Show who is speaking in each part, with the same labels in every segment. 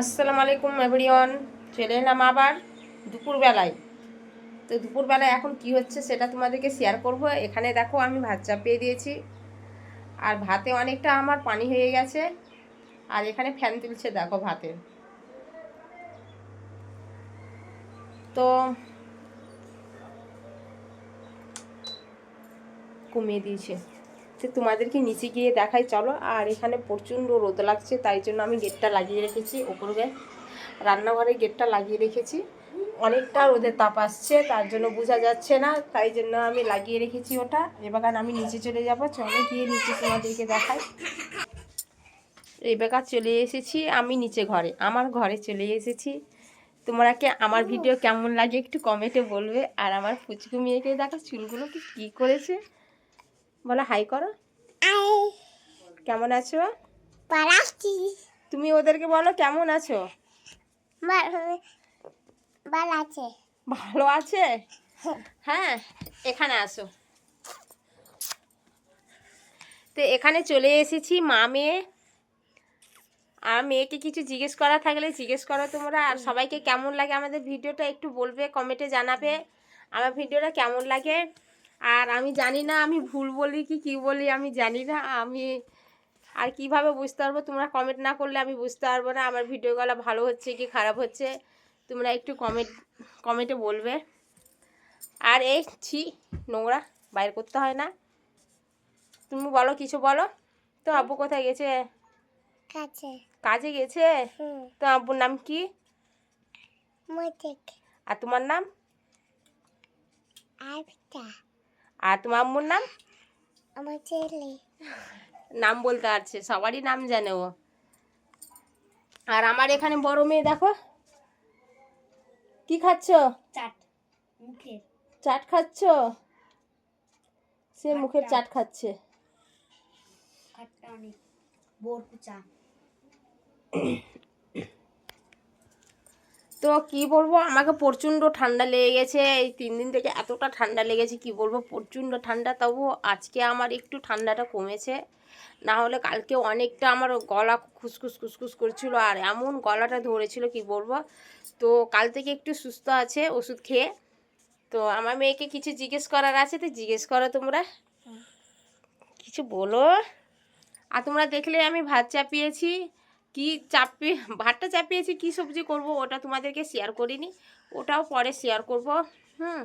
Speaker 1: আসসালামু আলাইকুম এভরিওয়ান চলে এলাম আবার দুপুরবেলায়। তো দুপুরবেলায় এখন কি হচ্ছে সেটা তোমাদেরকে শেয়ার করব। এখানে দেখো আমি ভাত চাপিয়ে দিয়েছি। আর ভাতে অনেকটা আমার পানি হয়ে গেছে। আর এখানে ফ্যান তুলছে দেখো ভাতে। তো কমিয়ে দিয়েছে। তো তোমাদেরকে নিচে গিয়ে দেখাই, চলো। আর এখানে প্রচণ্ড রোদ লাগছে, তাই জন্য আমি গেটটা লাগিয়ে রেখেছি, ওপরে রান্নাঘরে গেটটা লাগিয়ে রেখেছি। অনেকটা রোদের তাপ আসছে, তার জন্য বোঝা যাচ্ছে না, তাই জন্য আমি লাগিয়ে রেখেছি ওটা। এবার আমি নিচে চলে যাব, চলে গিয়ে নিচে তোমাদেরকে দেখাই। এবার চলে এসেছি আমি নিচে ঘরে, আমার ঘরে চলে এসেছি। তোমরাকে আমার ভিডিও কেমন লাগে একটু কমেন্টে বলবে, আর আমার ফুচকু মেয়েকে দেখা, চুলগুলো কি কী করেছে। বলো হাই করো। কেমন আছো? তুমি ওদেরকে বলো কেমন আছো?
Speaker 2: ভালো আছে।
Speaker 1: ভালো আছে? হ্যাঁ এখানে আসো। তো এখানে চলে এসেছি মা মেয়ে। আর মেয়েকে কিছু জিজ্ঞেস করা থাকলে জিজ্ঞেস করো তোমরা। আর সবাইকে কেমন লাগে আমাদের ভিডিওটা একটু বলবে কমেন্টে জানাবে। আমার ভিডিওটা কেমন লাগে? আর আমি জানি না আমি ভুল বলি কি কী বলি আমি জানি না। আমি আর কীভাবে বুঝতে পারব? তোমরা কমেন্ট না করলে আমি বুঝতে পারব না। আমার ভিডিওগুলো ভালো হচ্ছে কি খারাপ হচ্ছে? তোমরা একটু কমেন্ট কমেন্টে বলবে। আর এই ছি নোংরা বাইর করতে হয় না। তুমি বলো কিছু বলো? তো আব্বু কোথায় গেছে?
Speaker 2: কাছে
Speaker 1: কাজে গেছে? তো আব্বুর নাম কি? আর তোমার নাম?
Speaker 2: আবিটা
Speaker 1: আর তোমার আম্মুর নাম?
Speaker 2: আমার ছেলে।
Speaker 1: নাম বলতে পারছে সবারই নাম জানে ও। আর আমার এখানে বড় মেয়ে দেখো। কি খাচ্ছ?
Speaker 2: চাট মুখের।
Speaker 1: চাট খাচ্ছ? সে মুখের চাট খাচ্ছে।
Speaker 2: খাটটা অনেক। বোর কুচা
Speaker 1: তো কি বলব? আমাকে প্রচণ্ড ঠান্ডা লেগে গেছে। এই তিন দিন থেকে এতটা ঠান্ডা লেগেছে কি বলব? প্রচণ্ড ঠান্ডা। তবু আজকে আমার একটু ঠান্ডাটা কমেছে। না হলে কালকে অনেকটা আমার গলা খুসখুস খুসখুস করছিল আর এমন গলাটা ধরেছিল কি বলব? তো কাল থেকে একটু সুস্থ আছে ওষুধ খেয়ে। তো আমার মেয়েকে কিছু জিজ্ঞেস করার আছে তো জিজ্ঞেস করো তোমরা। কিছু বলো। আর তোমরা দেখলে আমি ভাত চাপিয়েছি। কি চাপিয়ে ভাতটা চাপিয়েছি, কি সবজি করব ওটা তোমাদেরকে শেয়ার করিনি। ওটাও পরে শেয়ার করব, হুম।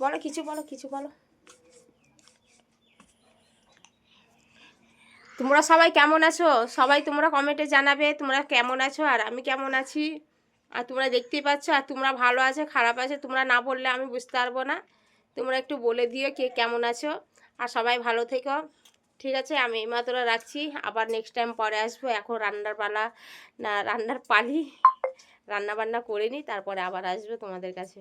Speaker 1: বলো কিছু বলো কিছু বলো। তোমরা সবাই কেমন আছো? সবাই তোমরা কমেন্টে জানাবে তোমরা কেমন আছো আর আমি কেমন আছি। আর তোমরা দেখতেই পাচ্ছ আর তোমরা ভালো আছে, খারাপ আছে, তোমরা না বললে আমি বুঝতে পারব না। তোমরা একটু বলে দিও কে কেমন আছো। আর সবাই ভালো থেকো। ঠিক আছে, আমি এই মাত্র রাখছি। আবার নেক্সট টাইম পরে আসব। এখন রান্নার পালা, না, রান্নার পালি রান্না বান্না করে নিই তারপরে আবার আসব তোমাদের কাছে।